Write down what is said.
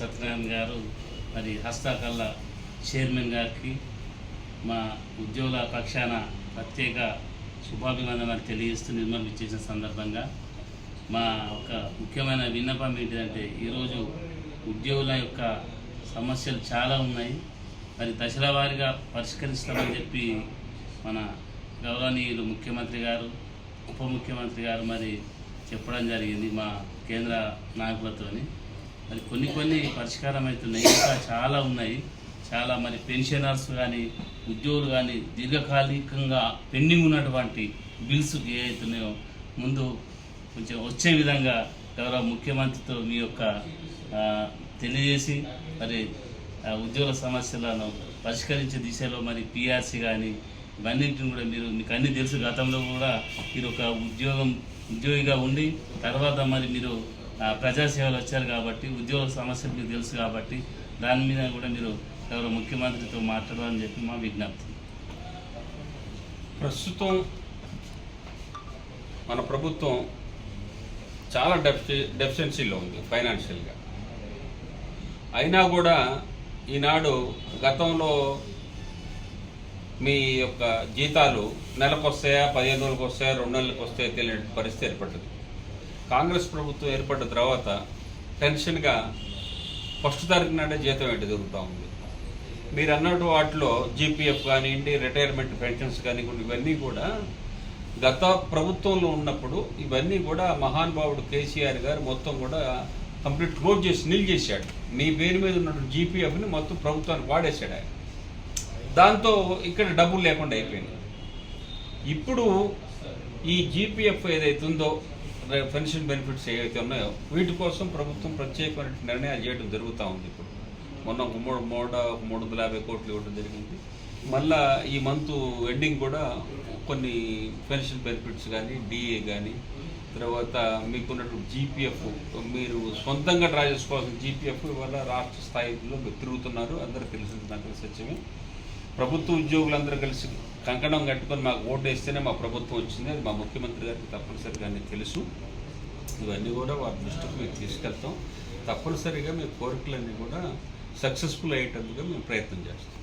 సత్యనారాయణ గారు మరి హస్తకళ చైర్మన్ గారికి మా ఉద్యోగుల పక్షాన ప్రత్యేక శుభాభివందనాలు తెలియజేస్తూ నిర్మల్ ఇచ్చేసిన సందర్భంగా మా ఒక ముఖ్యమైన విన్నపం ఏంటిదంటే ఈరోజు ఉద్యోగుల యొక్క సమస్యలు చాలా ఉన్నాయి. మరి దశల వారీగా పరిష్కరిస్తామని చెప్పి మన గౌరవనీయులు ముఖ్యమంత్రి గారు ఉప ముఖ్యమంత్రి గారు మరి చెప్పడం జరిగింది మా కేంద్ర నాయకులతోని. మరి కొన్ని కొన్ని పరిష్కారం అవుతున్నాయి ఇంకా చాలా ఉన్నాయి. చాలా మరి పెన్షనర్స్ కానీ ఉద్యోగులు కానీ దీర్ఘకాలికంగా పెండింగ్ ఉన్నటువంటి బిల్స్ ఏవైతున్నాయో ముందు కొంచెం వచ్చే విధంగా గౌరవ ముఖ్యమంత్రితో మీ యొక్క తెలియజేసి మరి ఆ, ఉద్యోగుల సమస్యలను పరిష్కరించే దిశలో మరి పిఆర్సీ కానీ ఇవన్నింటిని కూడా మీరు మీకు అన్ని తెలుసు. గతంలో కూడా మీరు ఒక ఉద్యోగం ఉద్యోగిగా ఉండి తర్వాత మరి మీరు ప్రజాసేవలు వచ్చారు కాబట్టి ఉద్యోగ సమస్యలు మీకు తెలుసు కాబట్టి దాని మీద కూడా మీరు ఎవరో ముఖ్యమంత్రితో మాట్లాడాలని చెప్పి మా విజ్ఞప్తి. ప్రస్తుతం మన ప్రభుత్వం చాలా డెఫి డెఫిషియన్సీలో ఉంది ఫైనాన్షియల్గా. అయినా కూడా ఈనాడు గతంలో మీ యొక్క జీతాలు నెలకు వస్తాయా పదిహేను రోజులకు వస్తాయా రెండు నెలలకు వస్తాయా తెలియని పరిస్థితి ఏర్పడుతుంది కాంగ్రెస్ ప్రభుత్వం ఏర్పడ్డ తర్వాత టెన్షన్గా ఫస్ట్ తారీఖు నాడే జీతం ఏంటి దొరుకుతూ ఉంది. మీరు అన్నట్టు వాటిలో జీపీఎఫ్ కానివ్వండి రిటైర్మెంట్ పెన్షన్స్ కానివ్వండి ఇవన్నీ కూడా గత ప్రభుత్వంలో ఉన్నప్పుడు ఇవన్నీ కూడా మహానుభావుడు కేసీఆర్ గారు మొత్తం కూడా కంప్లీట్ క్లోజ్ చేసి నిల్ చేశాడు. మీ పేరు మీద ఉన్నటువంటి జీపీఎఫ్ని మొత్తం ప్రభుత్వానికి వాడేశాడు ఆయన. దాంతో ఇక్కడ డబ్బులు లేకుండా అయిపోయింది ఇప్పుడు ఈ జీపీఎఫ్ ఏదైతే ఉందో పెన్షన్ బెనిఫిట్స్ ఏవైతే ఉన్నాయో వీటి కోసం ప్రభుత్వం ప్రత్యేకమైన నిర్ణయాలు చేయడం జరుగుతూ ఉంది ఇప్పుడు. మొన్న ఒక మూడు మూడు ఒక మూడు వందల యాభై కోట్లు ఇవ్వడం జరిగింది. మళ్ళా ఈ మంత్ ఎండింగ్ కూడా కొన్ని పెన్షన్ బెనిఫిట్స్ కానీ డిఏ కానీ తర్వాత మీకున్నటువంటి జీపీఎఫ్ మీరు సొంతంగా డ్రా చేసుకోవాల్సిన జీపీఎఫ్ ఇవాళ రాష్ట్ర స్థాయిలో తిరుగుతున్నారు. అందరూ తెలిసింది నాకు సత్యమే. ప్రభుత్వ ఉద్యోగులందరూ కలిసి కంకణం కట్టుకొని మాకు ఓటు వేస్తేనే మా ప్రభుత్వం వచ్చింది. అది మా ముఖ్యమంత్రి గారికి తప్పనిసరిగా తెలుసు. ఇవన్నీ కూడా వారి దృష్టికి మేము తీసుకెళ్తాం. తప్పనిసరిగా మీ కోరికలన్నీ కూడా సక్సెస్ఫుల్ అయ్యేటందుకు మేము ప్రయత్నం చేస్తాం.